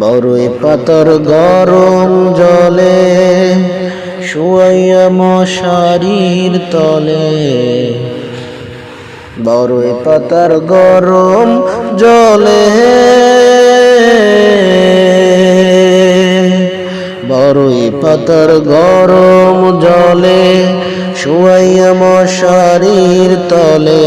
বড়ই পাতার গরম জলে, শুয়াইয়া মশারির তলে। বড়ই পাতার গরম জলে বড়ই পাতার গরম জলে, শুয়াইয়া মশারির তলে।